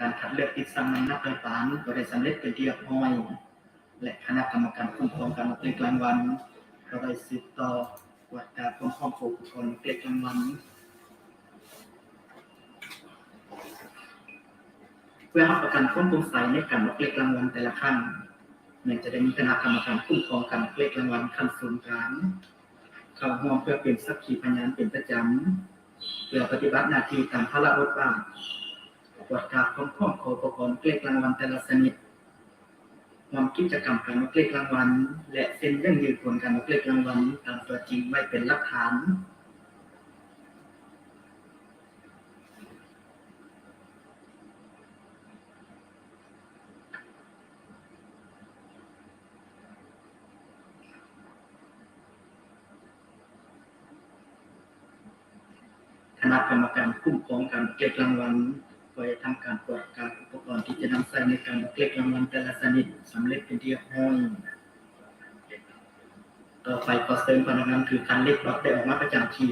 การคัดเลือกติดตั้งนำนักเรียนฐานก็ได้สำเร็จเป็นที่เรียบร้อย และคณะกรรมการคุ้มครองการนักเรียนกลางวันก็ได้สืบต่อตรวจการคุ้มครองผู้ปกครองนักเรียนกลางวันเพื่อรับประกันความโปร่งใสในการนักเรียนกลางวันแต่ละขั้นเนื่องจะได้มีคณะกรรมการคุ้มครองการนักเรียนกลางวันขั้นสูงกลางเข้าร่วมเพื่อเป็นสักขีพยานเป็นประจำเพื่อปฏิบัติหน้าที่ตามพระราชบทบาทต รวจการคุ้มครองโคปกรณ์เกล็กรางวัลแต่ละชนิดความกิจกรรมการนกเกล็กรางวัล และเซ็นเรื่องยืนผลการนกเกล็กรางวัลตามตัวจริงไว้เป็นหลักฐานคณะกรรมการคุ้มครองการเก็บรางวัล ก็จะทำการตรวจการอุปกรณ์ที่จะนำใช้ในการเก็บรางวัลแต่ละชนิดสำเร็จเป็นที่เรียบร้อยต่อไปขอเสริมพนักงานคือการเล็กรถได้ออกมาประจำที่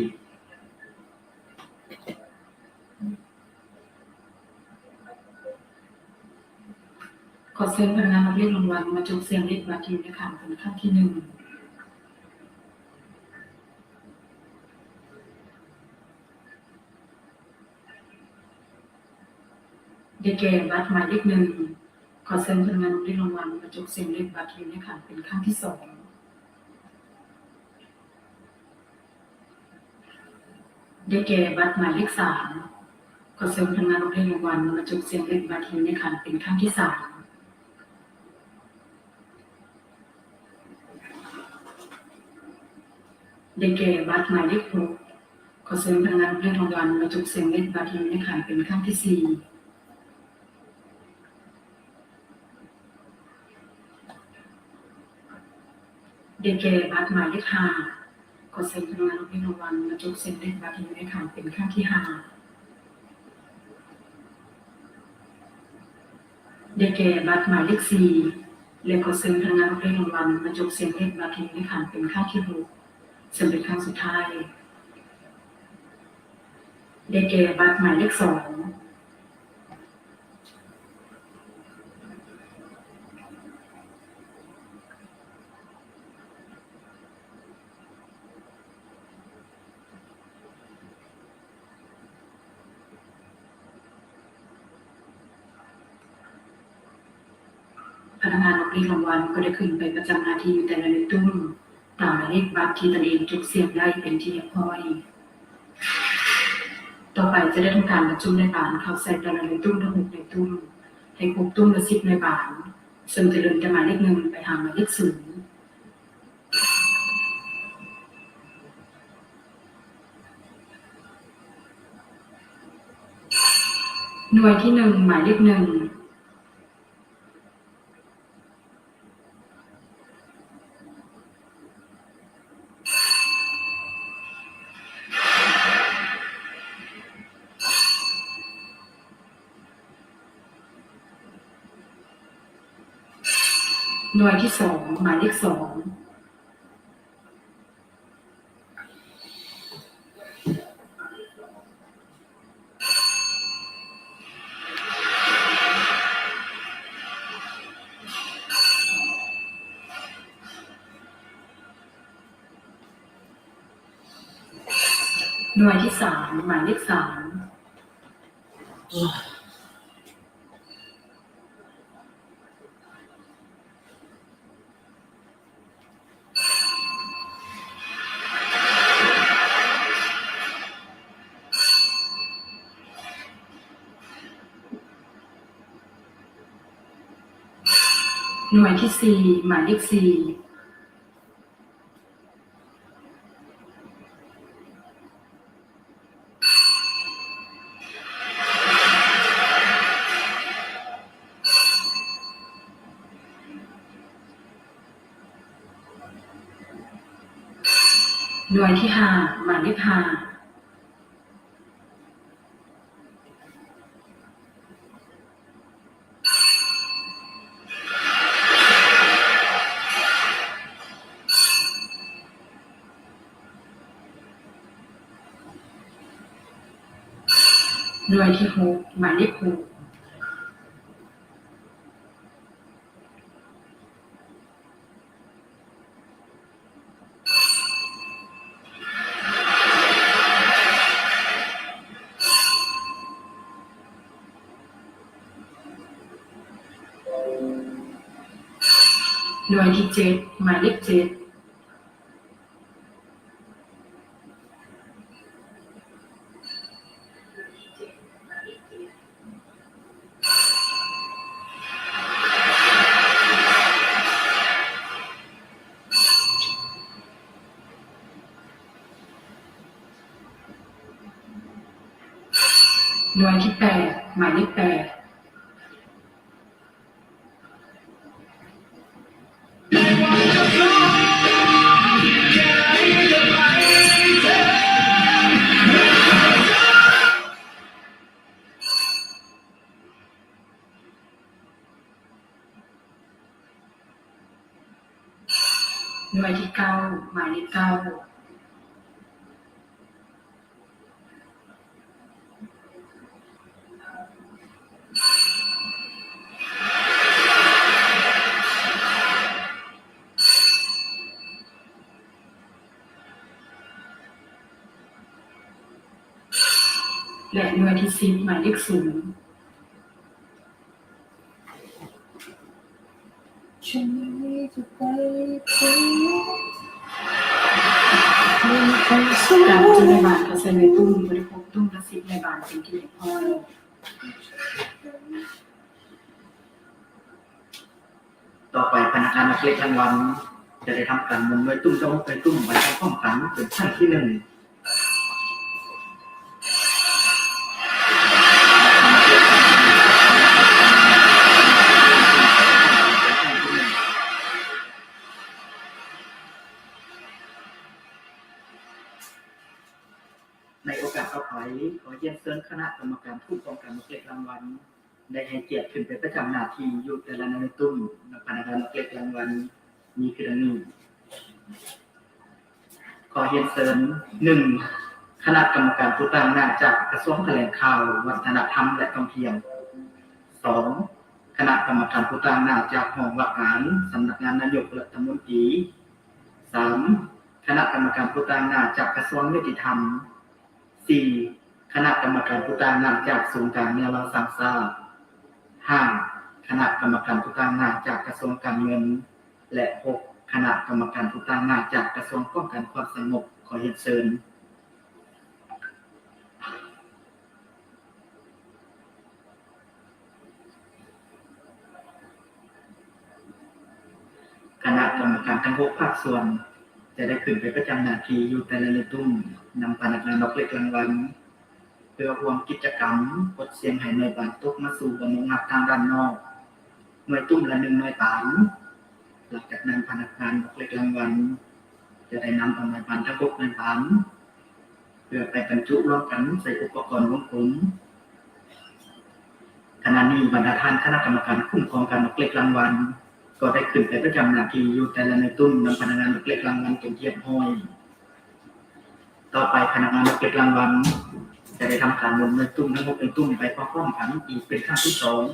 ขอเชิญพนักงานรับเรียกรางวัลมาจงเสียงเลขบัตรทีมในขันเป็นขั้นที่หนึ่ง ได้แก่บัตรหมายเลขหนึ่งขอเชิญพนักงานรับเรียกรางวัลมาจงเสียงเลขบัตรทีมในขันเป็นขั้นที่สองได้แก่บัตรหมายเลขสามขอเชิญพนักงานรับเรียกรางวัลมาจงเสียงเลขบัตรทีมในขันเป็นขั้นที่สามได้แก่บัตรหมายเลขหกขอเชิญพนักงานเพื่อนรางวัลมาจุกเสียงเลขบัตรทีมในขันเป็นขั้นที่สี่ ได้แก่บัตรหมายเลขห้าขอเชิญพนักงานเพื่อนวัลมาจุกเสียงเลขบัตรทีมในขันเป็นขั้นที่ห้าได้แก่บัตรหมายเลขสี่และขอเชิญพนักงานเพื่อนวัลมาจุกเสียงเลขบัตรทีมในขันเป็นขั้นที่หกซึ่งเป็นครั้งสุดท้ายได้แก่บัตรหมายเลขสองพนักงานรับเรียกรางวัลก็ได้ขึ้นไปประจำหน้าที่อยู่แต่ละเลขตุ้มตามหมายเลขบัตรที่ตนเองจุกเสียงได้เป็นที่เรียบร้อย ต่อไปจะได้ทำการบรรจุในบานเข้าใส่แต่ละในตุ้มทั้งหกในตุ้มให้ครบตุ้มละสิบในบานซึ่งจะเริ่มจากหมายเลขหนึ่งไปหาหมายเลขศูนย์หน่วยที่หนึ่งหมายเลขหนึ่ง หมายเลขสองหน่วยที่สามหมายเลขสาม น่วยที่สี่หมายเลขสี่หน่วยที่ห้าหมายเลขห้า ด้วยที่หกหมายเลขหกหน่วยที่เจ็ดหมายเลขเจ็ด บหมายเลขศูนย์ฉันไม่จะไปถึงการจุในบานเขาใส่ในตุ้มบริโภคตุ้มและสิบในบานเป็นที่เรียบร้อต่อไปพนักงานนักเล็กรางวัลจะได้ทำการมุนไว้ตุ้มเจ้าไปตุ้มไปพร้อมกันเป็นขั้นที่หนึ่ง อเยี่ยมเชิญคณะกรรมการผู้กองการนักเล็กรางวัลได้ให้เกียรติขึ้นไปประจำหน้าที่อยู่แต่ละในตุ้มพนักงานเก็บรางวัลมีคือดังนี้ขอเรียนเสริญหนึ่งคณะกรรมการผู้ตั้งหน้าจากกระทรวงแถลงข่าว วัฒนธรรมและท่องเที่ยวสองคณะกรรมการผู้ตั้งหน้าจากห้องว่าการสำนักงานนายกรัฐมนตรีสามคณะกรรมการผู้ตั้งหน้าจากกระทรวงยุติธรรมสี่ คณะกรรมการผู้ตั้งหน้าจากศูนย์การเงินเราสร้างทราบห้าคณะกรรมการผู้ตั้งหน้าจากกระทรวงการเงิน และหกคณะกรรมการผู้ตั้งหน้าจากกระทรวงป้องกันความสงบขอเรียนเชิญคณะกรรมการทั้งหกภาคส่วน จะได้ขึ้นไปประจำหน้าที่อยู่แต่ละเรือนตุ้มนำพนักงานดอกเล็กรางวัล เพื่อรวมกิจกรรมกดเสียงให้หน่วยบานตกมาสู่บนงหักทางด้านนอก หน่วยตุ้มละหนึ่งหน่วยปานหลังจากนั้นพนักงานดอกเล็กรางวัลจะได้นำเอาหน่วยปานทั้งหกหน่วยปานเพื่อไปบรรจุรวมกันใส่อุปกรณ์วงกลมขณะนี้บรรดาท่านคณะกรรมการคุ้มครองการดอกเล็กรางวัลก็ได้ขึ้นไปประจำหน้าที่อยู่แต่ละหน่วยตุ้มนำพนักงานดอกเล็กรางวัลเป็นเทียบห้อย ต่อไปพนักงานดอกเล็กรางวัล จะได้ทำการหมุนเงินตุ้มทั้งหมดเป็นตุ้มไปพร้อมๆกันอีกเป็นครั้งที่สอง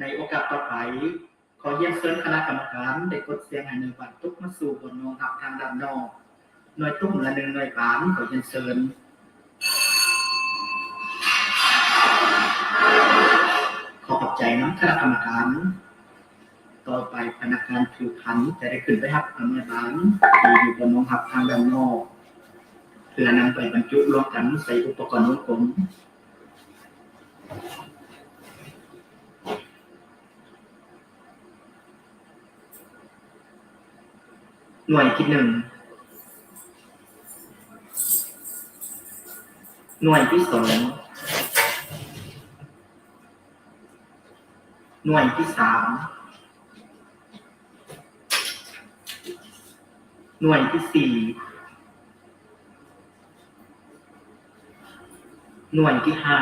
ในโอกาสต่อไป ขอเยี่ยมเชิญคณะกรรมการได้กดเสียงให้หน่วยบัตรทุกมาสู่บนนองหักทางด้านนอก หน่วยตุ้มละหนึ่งหน่วยปานขอเยี่ยมเชิญขอขอบใจน้ำคณะกรรมการ ต่อไปพนักงานผิวพันจะได้ขึ้นไปหักอำนาจบานที่อยู่บนน้องหักทางด้านนอกเพื่อนำไปบรรจุรวมกันใส่อุปกรณ์วงกลม หน่วยที่หนึ่ง หน่วยที่สอง หน่วยที่สาม หน่วยที่สี่ หน่วยที่ห้า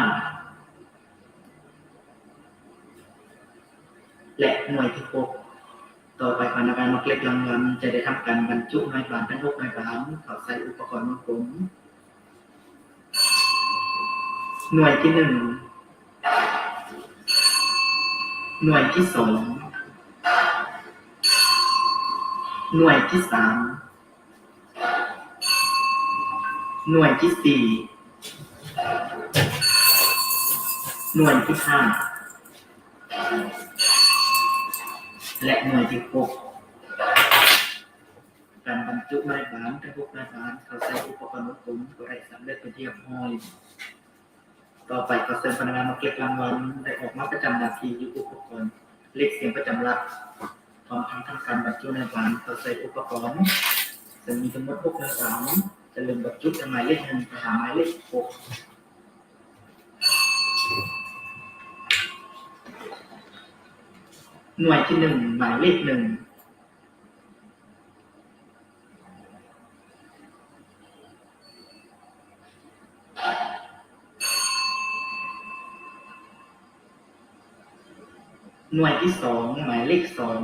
และหน่วยที่หก ต่อไปพนักงานนกเล็กรางวัลจะได้ทำการบรรจุน่วยบานทั้งหกน่วยบานเข้าใส่อุปกรณ์ของผมหน่วยที่หนึ่งหน่วยที่สองหน่วยที่สามหน่วยที่สี่หน่วยที่ห้า และหน่วยที่หกการบรรจุหน่วยบานทั้งหกหน่วยบานเขาใส่อุปกรณ์ของผมก็ได้สำเร็จเป็นที่เรียบร้อยต่อไปก็เชิญพนักงานมาเก็บรางวัลได้ออกมาประจำหน้าที่อยู่อุปกรณ์เลขเสียงประจำหลักพร้อมทั้งทำการบรรจุในบานเขาใส่อุปกรณ์ซึ่งมีทั้งหมดหกในสามจะเริ่มบรรจุจากหมายเลขหนึ่งไปหาหมายเลขหก หน่วยที่หนึ่งหมายเลขหนึ่งหน่วยที่สองหมายเลขสอง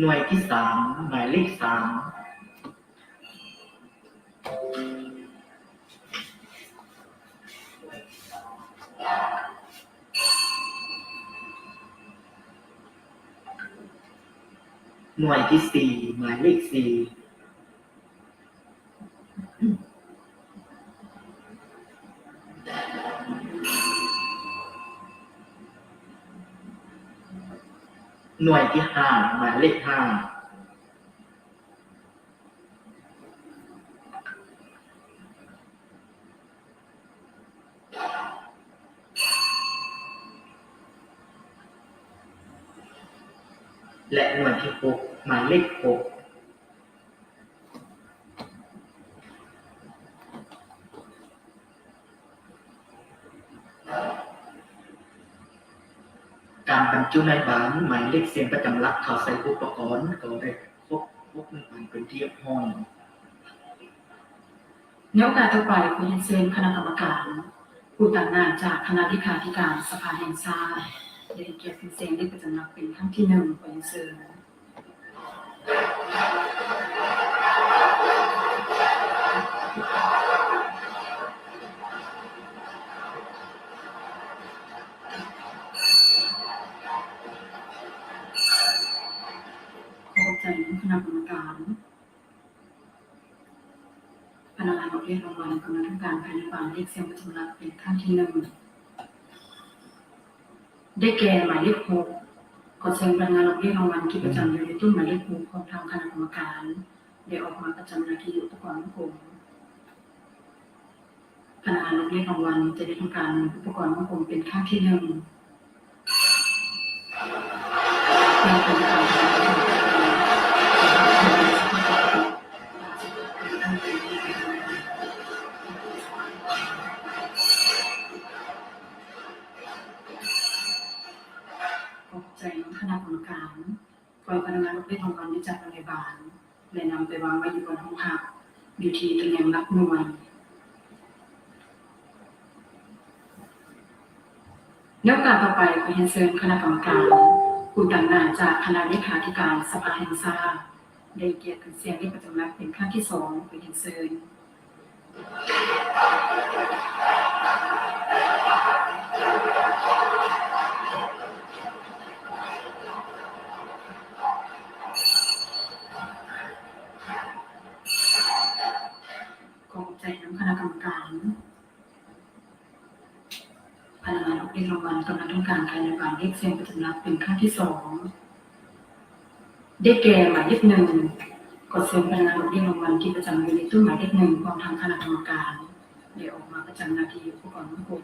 หน่วยที่สามหมายเลขสามหน่วยที่สี่หมายเลขสี่ หน่วยที่ห้าหมายเลขห้าและหน่วยที่หกหมายเลขหก จุในบานหมายเลขเสียงประจำหลักเขาใส่อุปกรณ์ก็ได้พบพบในบานเป็นที่เทียบห้อยในโอกาสต่อไปขอเรียนเชิญคณะกรรมการผู้ต่างงานจากคณะธิการธิการสภาแห่งชาติได้เกียรติเสียงได้ประจำหลักเป็นครั้งที่หนึ่งขอเรียนเชิญ คณะกรรมการพนักงานออกเรียกรางวัลกำลังทำการภายในบานเลขเสียงประจำหลักเป็นขั้นที่หนึ่งได้แก่หมายเลขหกขอเชิญพนักงานออกเรียกรางวัลที่ประจำอยู่ในตู้หมายเลขหกของทางคณะกรรมการได้ออกมาประจำหน้าที่อุปกรณ์ของผมพนักงานออกเรียกรางวัลจะได้ทำการอุปกรณ์ของผมเป็นขั้นที่หนึ่งเป็นการทำ ปล่อยพนักงานได้ทำงานที่จัดโรงพยาบาลและนำไปวางไว้อยู่บนห้องพักอยู่ที่ตำแหน่งรับหน่วยในโอกาสต่อไปขอเรียนเชิญคณะกรรมการผู้ต่างงานจากคณะเลขาธิการสภาแห่งชาติได้เกียรติเสียงที่ประจำนักเป็นครั้งที่สองขอเรียนเชิญ คณะกรรมการพนักงานออกเรียนรางวัลกำลังต้องการการในบานเลขเสียงประจำนักเป็นครั้งที่สองได้แก่หมายเลขหนึ่งกดเสียงพนักงานออกเรียนรางวัลที่ประจำอยู่ในตู้หมายเลขหนึ่งพร้อมทางคณะกรรมการได้ออกมาประจำหน้าที่อุปกรณ์ทุกคน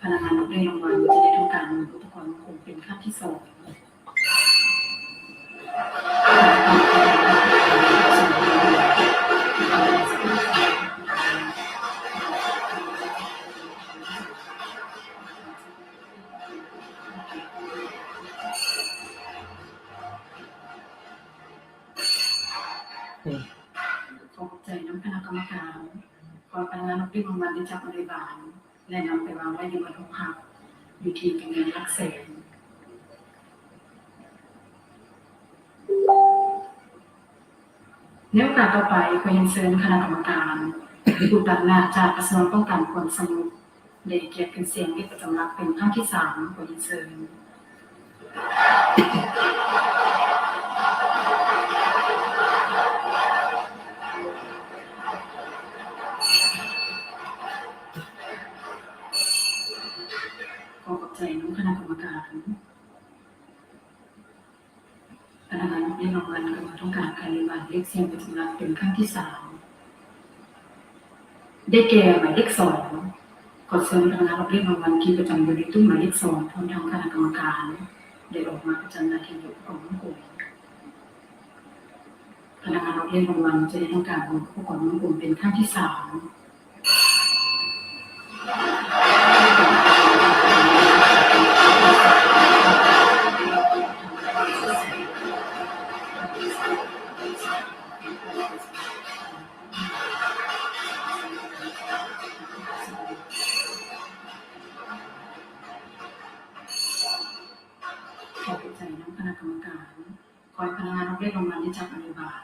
พนักงานออกเรียนรางวัลจะได้ทำการอุปกรณ์ทุกคนเป็นขั้นที่สอง บาล และนำไปวางไว้ในบนห้องพักอยู่ที่ตำแหน่งหลักแสนในโอกาสต่อไปขอเรียนเชิญคณะกรรมการผู้ตัดหน้าจากกระทรวงป้องกันความสงบได้เกียรติเป็นเสียงที่ประจำรักเป็นครั้งที่สามขอเรียนเชิญ ใจน้องคณะกรรมการพนักงานได้รางวัลกรรมต้องการการเรียนบัตรเลขเสียงประจำรักเป็นครั้งที่สามได้แก่หมายเลขสองขอเชิญพนักงานรับเรียนรางวัลที่ประจำอยู่ในตู้หมายเลขสองพร้อมทั้งคณะกรรมการได้ออกมาประจำนาทีอยู่ของกลุ่มพนักงานรับเรียนรางวัลจะได้ทำการบนผู้ก่อนกลุ่มเป็นครั้งที่สาม อยพนักงานรับเรียกรางวัลที่จากอนุบาล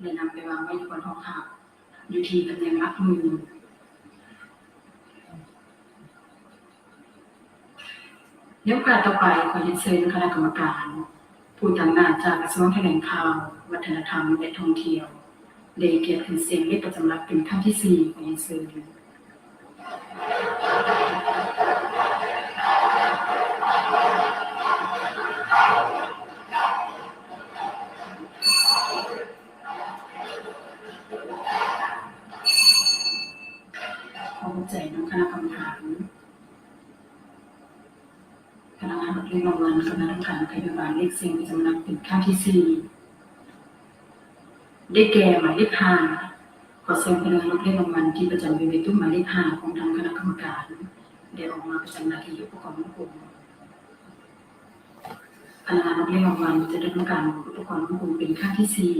เลยนำไปวางไว้บนห้องหับอยู่ที่ตำแหน่งรับมือเดี๋ยวกาสต่อไปขอเรียนเชิญคณะกรรมการ ผู้ทำงานจากกระทรวงแถลงข่าว วัฒนธรรมและท่องเที่ยว ได้เกียรติขึ้นเสียงเรียกประจำรักเป็นครั้งที่สี่ขอเรียนเชิญ เรียนรางวัลคณะกรรมการพยาบาลเลขเสียงประจำนักเป็นขั้นที่สี่ได้แก่หมายเลขห้าขอเชิญพนักงานรับเรียนรางวัลที่ประจำอยู่ในตู้หมายเลขห้าของทางคณะกรรมการได้ออกมาประจำหน้าที่อยู่ประกอบกลุ่มพนักงานรับเรียนรางวัลจะได้ทำการอุปกรณ์ของกลุ่มเป็นขั้นที่สี่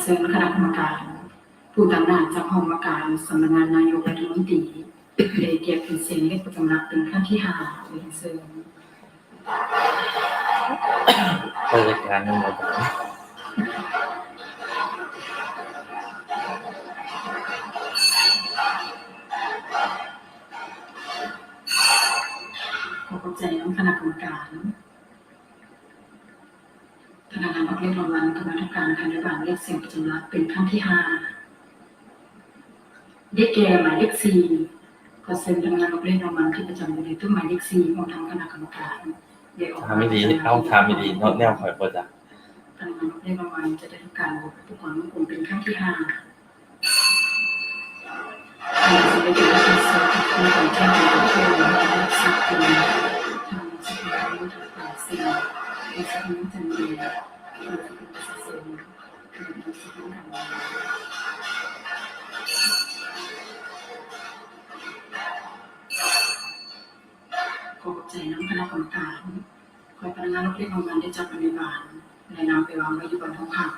เรียนเชิญคณะกรรมการ ผู้ตำหน้าจากห้องว่าการสำนักงานนายกรัฐมนตรีได้เกียรติเป็นเสียงเลขประจำรักเป็นขั้นที่ห้าขอเรียนเชิญราชการทั้งหมดขอขอบใจน้องคณะกรรมการพ นักงานรับเรียกรางวัลคณะกรรมการการบาลเลขเสียงประจำรักเป็นครั้งที่ห้าได้แก่หมายเลขสี่ขอเชิญพนักงานรับเรียกรางวัลที่ประจำอยู่ในตู้หมายเลขสี่ของทางคณะกรรมการได้ออกทำไม่ดีเอาทำไม่ดีโนดแนวข่อยโปรจักพนักงานรับเรียกรางวัลจะได้ทำการโหวตผู้กองกลุ่มเป็นครั้งที่ห้าทางศิลปินและเป็นสาวที่มีการแจ้งเตือนและรักษาเป็นทางสภาผู้ถื กจันเดียทางสภาประชาชนทางสภากเงินขอบใจน้ำคณะกรรมการขอให้พนักงานรับเรียกรางวัลได้จากปฏิบัติและนำไปวางไว้อยู่บนห้องพัก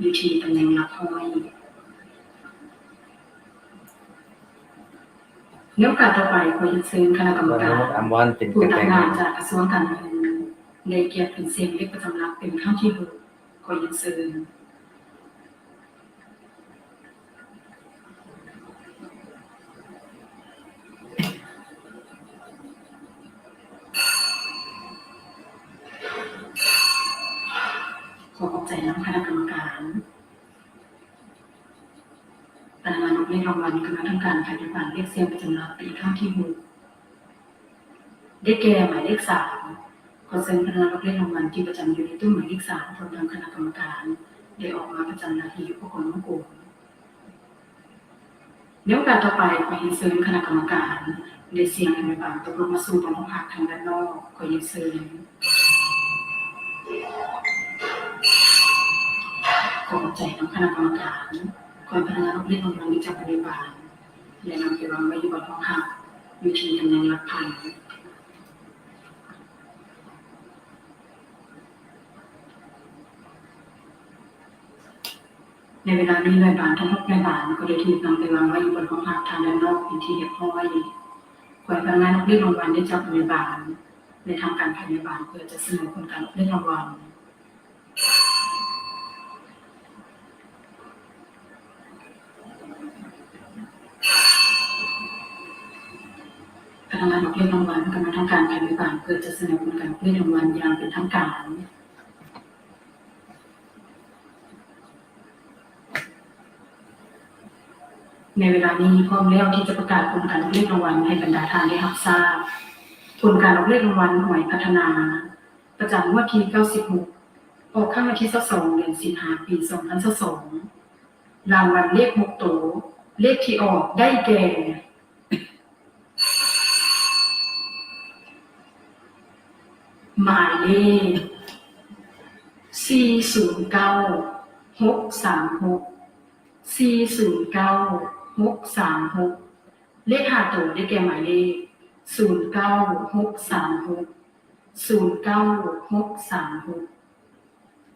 อยู่ที่ตำแหน่งรับห้อยในโอกาต่อไปขอเรียนเชิญคณะกรรมการผู้แกงทำงานจากกระทรวงการเงิน ในเกียรติเป็นเสียงเลขประจำรักเป็นครั้งที่หกขอเรียนเชิญขอขอบใจน้ำคณะกรรมการพนักงานรับเลขรางวัลคณะทำการภายในบ้านเลขเสียงประจำหลักเป็นครั้งที่หกได้แก่หมายเลขสาม ขอเชิญพนักงานรับเลขรางวัลที่ประจำอยู่ในตู้หมายเลขสามพร้อมทั้งคณะกรรมการ ได้ออกมาประจำนาทีอยู่ผู้คนมงกุฎเดี๋ยวโอกาสต่อไปขอเรียนเชิญคณะกรรมการได้เสียงในบางตกลงมาสู่ตรงห้องพักทางด้านนอกขอเรียนเชิญขอบใจน้องคณะกรรมการคอยพนักงานรับเรียนรางวัลที่จากบริบาลและนำไปวางไว้อยู่บนห้องหักอยู่ที่ตำแหน่งหลักพัน ในเวลานี้หน่วยบานทั้งหกหน่วยบานก็ได้ถูกนำไปวางไว้อยู่บนห้องหักทางด้านนอกเป็นที่เรียบร้อยคอยพนักงานรับเรียนรางวัลได้จากบริบาลในทางการภายในบานเพื่อจะเสนอผลการรับเรียนรางวัลพนักงานรับเรียนรางวัลกำลังทำการภายในบ้านเพื่อจะเสนอผลการรับเรียนรางวัลอย่างเป็นทางการ ในเวลานี้พร้อมแล้วที่จะประกาศผลการรับเรียนรางวัลให้บรรดาทานได้รับทราบผลการรับเรียนรางวัลหน่วยพัฒนา ประจำงวดที่ 96 ออกข้างวันที่22เดือนสิงหาปี 2022รางวัลเลข6ตัวเลขที่ออกได้แก่หมายเลขสี่ศูนย์เก้าหกสา มหกสามหกเลขห้าตัวได้แก่หมายเลขศูนย์เก้าหกสามหกศูนย์เก้าหกสามหก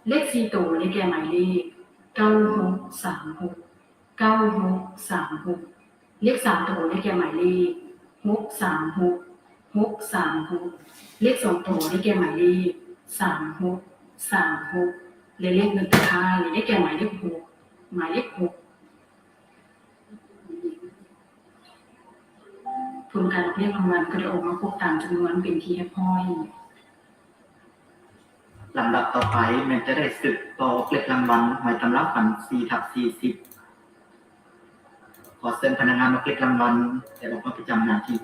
เลขสี่ตัวได้แก่หมายเลขเก้าหกสามหกเก้าหกสามหกเลขสามตัวได้แก่หมายเลขหกสามหกหกสามหกเลขสองตัวได้แก่หมายเลขสามหกสามหกและเลขหนึ่งตัวท้ายได้แก่หมายเลขหกหมายเลขหก ทุนการเรียกรางวัลก็ได้ออกมาครบตามจำนวนเป็นที่เรียบร้อยลำดับต่อไปแมันจะได้สืบต่อเกล็ดรางวัลหมายตำรับฝันสี่ทับ40ขอเชิญพนักงานมาเกล็ดรางวัลแต่บอกว่าประจำหน้าที่